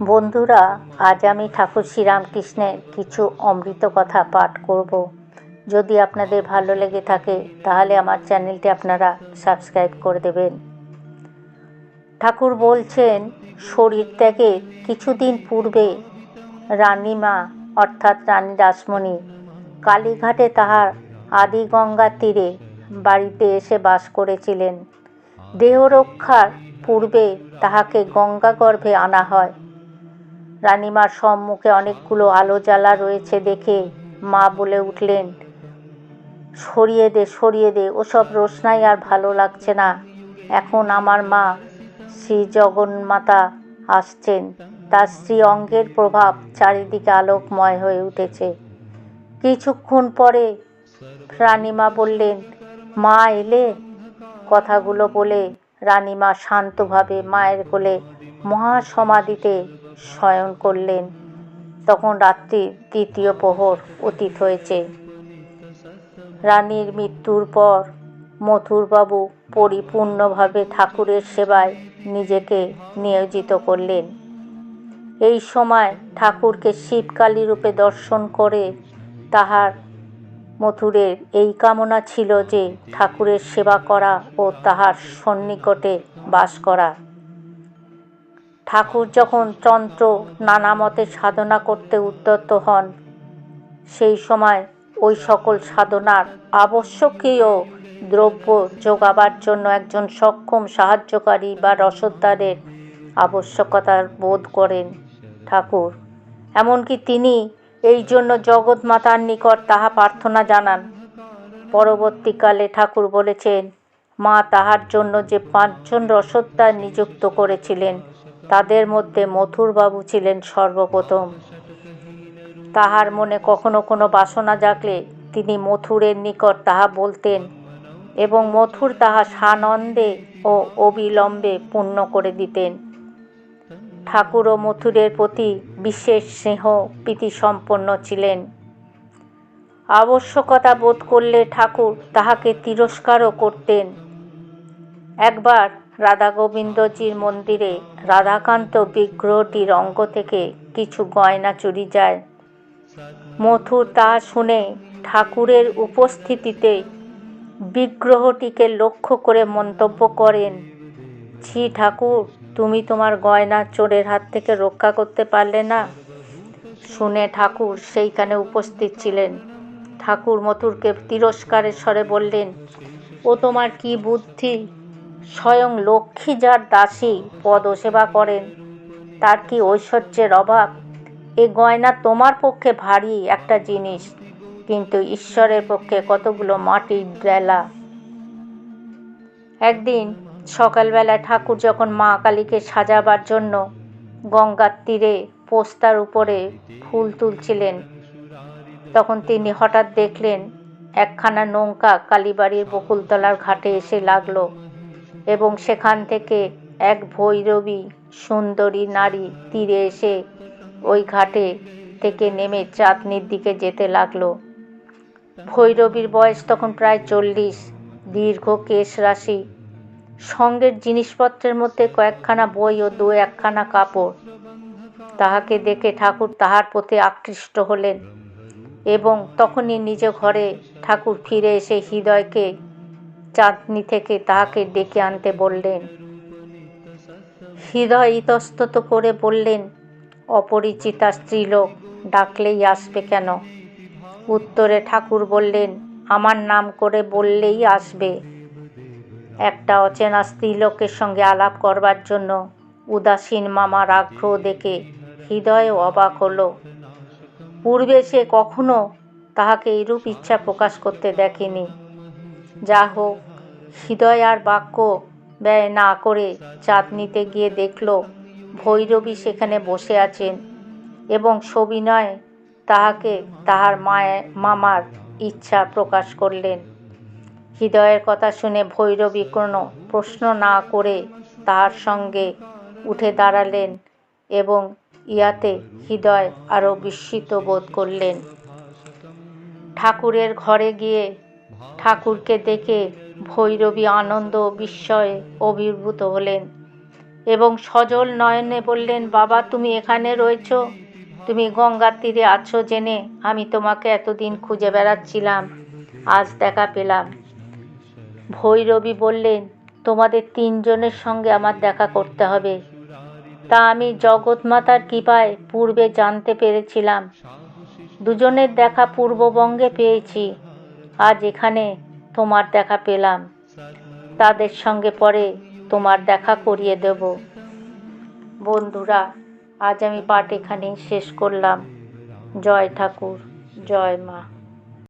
বন্ধুরা, আজ আমি ঠাকুর শ্রীরামকৃষ্ণের কিছু অমৃত কথা পাঠ করব। যদি আপনাদের ভালো লেগে থাকে, তাহলে আমার চ্যানেলটি আপনারা সাবস্ক্রাইব করে দেবেন। ঠাকুর বলছেন, শরীর ত্যাগে কিছুদিন পূর্বে রানীমা, অর্থাৎ রানী রাসমণি, কালীঘাটে তাহার আদি গঙ্গার তীরে বাড়িতে এসে বাস করেছিলেন। দেহরক্ষার পূর্বে তাহাকে গঙ্গা গর্ভে আনা হয়। রানীমার সম্মুখে অনেকগুলো আলো জ্বালা রয়েছে দেখে মা বলে উঠলেন, সরিয়ে দে সরিয়ে দে, ওসব রোশনাই আর ভালো লাগছে না। এখন আমার মা শ্রী জগন্মাতা আসছেন। তার শ্রী অঙ্গের প্রভাব চারিদিকে আলোকময় হয়ে উঠেছে। কিছুক্ষণ পরে রানীমা বললেন, মা এলে? কথাগুলো বলে রানীমা শান্তভাবে মায়ের কোলে মহাসমাধিতে শয়ন করলেন। তখন রাত্রির তৃতীয় প্রহর অতীত হয়েছে। রানীর মৃত্যুর পর মথুরবাবু পরিপূর্ণভাবে ঠাকুরের সেবায় নিজেকে নিয়োজিত করলেন। এই সময় ঠাকুরকে শিবকালী রূপে দর্শন করে তাহার মথুরের এই কামনা ছিল যে ঠাকুরের সেবা করা ও তাহার সন্নিকটে বাস করা। ঠাকুর যখন তন্ত্র নানা মতে সাধনা করতে উদ্যত হন, সেই সময় ওই সকল সাধনার আবশ্যকীয় দ্রব্য যোগাবার জন্য একজন সক্ষম সাহায্যকারী বা রসদদারের আবশ্যকতার বোধ করেন ঠাকুর। এমনকি তিনি এই জন্য জগৎমাতার নিকট তাহা প্রার্থনা জানান। পরবর্তীকালে ঠাকুর বলেছেন, মা তাহার জন্য যে পাঁচজন রসদদার নিযুক্ত করেছিলেন তাদের মধ্যে মথুরবাবু ছিলেন সর্বপ্রথম। তাহার মনে কখনো কোনো বাসনা জাগলে তিনি মথুরের নিকট তাহা বলতেন এবং মথুর তাহা সানন্দে ও অবিলম্বে পূর্ণ করে দিতেন। ঠাকুর ও মথুরের প্রতি বিশেষ স্নেহ প্রীতিসম্পন্ন ছিলেন। আবশ্যকতা বোধ করলে ঠাকুর তাহাকে তিরস্কারও করতেন। একবার রাধা গোবিন্দজির মন্দিরে রাধাকান্ত বিগ্রহটির অঙ্গ থেকে কিছু গয়না চুরি যায়। মথুর তা শুনে ঠাকুরের উপস্থিতিতে বিগ্রহটিকে লক্ষ্য করে মন্তব্য করেন, ছি ঠাকুর, তুমি তোমার গয়না চোরের হাত থেকে রক্ষা করতে পারলে না? শুনে ঠাকুর সেইখানে উপস্থিত ছিলেন। ঠাকুর মথুরকে তিরস্কারের স্বরে বললেন, ও তোমার কি বুদ্ধি? স্বয়ং লক্ষ্মী যার দাসী, পদসেবা করেন। তার কি ঐশ্বর্যের অভাব? এ গয়না তোমার পক্ষে ভারী একটা জিনিস, কিন্তু ঈশ্বরের পক্ষে কতগুলো মাটির বেলা। একদিন সকালবেলা ঠাকুর যখন মা কালীকে সাজাবার জন্য গঙ্গার তীরে পোস্তার উপরে ফুল তুলছিলেন, তখন তিনি হঠাৎ দেখলেন একখানা নৌকা কালীবাড়ির বকুলতলার ঘাটে এসে লাগল। এবং সেখান থেকে এক ভৈরবী সুন্দরী নারী তীরে এসে ওই ঘাটে থেকে নেমে চাঁদনির দিকে যেতে লাগল। ভৈরবীর বয়স তখন প্রায় চল্লিশ, দীর্ঘ কেশ রাশি। সঙ্গের জিনিসপত্রের মধ্যে কয়েকখানা বই ও দু একখানা কাপড়। তাহাকে দেখে ঠাকুর তাহার প্রতি আকৃষ্ট হলেন এবং তখনই নিজ ঘরে ঠাকুর ফিরে এসে হৃদয়কে চাঁদনি থেকে তাহাকে ডেকে আনতে বললেন, হৃদয় ইতস্তত করে বললেন, অপরিচিতা স্ত্রীলোক, ডাকলেই আসবে কেন? উত্তরে ঠাকুর বললেন, আমার নাম করে বললেই আসবে। একটা অচেনা স্ত্রীলোকের সঙ্গে আলাপ করবার জন্য উদাসীন মামার আগ্রহ দেখে হৃদয়ে অবাক হলো। পূর্বে সে কখনো তাহাকে এরূপ ইচ্ছা প্রকাশ করতে দেখেনি। যা হোক, হৃদয় আর বাক্য ব্যয় না করে চাঁদনিতে গিয়ে দেখল ভৈরবী সেখানে বসে আছেন এবং সবিনয় তাহাকে তাহার মায়ের মামার ইচ্ছা প্রকাশ করলেন। হৃদয়ের কথা শুনে ভৈরবী কোনো প্রশ্ন না করে তাহার সঙ্গে উঠে দাঁড়ালেন এবং ইয়াতে হৃদয় আরও বিস্মিত বোধ করলেন। ঠাকুরের ঘরে গিয়ে ঠাকুরকে দেখে ভৈরবী আনন্দ বিস্ময়ে অভিভূত হলেন এবং সজল নয়নে বললেন, বাবা, তুমি এখানে রয়েছ। তুমি গঙ্গার তীরে আছো জেনে আমি তোমাকে এতদিন খুঁজে বেড়াচ্ছিলাম। আজ দেখা পেলাম। ভৈরবী বললেন, তোমাদের তিনজনের সঙ্গে আমার দেখা করতে হবে। তা আমি জগৎমাতার কৃপায় পূর্বে জানতে পেরেছিলাম। দুজনের দেখা পূর্ববঙ্গে পেয়েছি। আজ এখানে তোমার দেখা পেলাম। তাদের সঙ্গে পরে তোমার দেখা করিয়ে দেব। বন্ধুরা, আজ আমি পাঠ এখানেই শেষ করলাম। জয় ঠাকুর, জয় মা।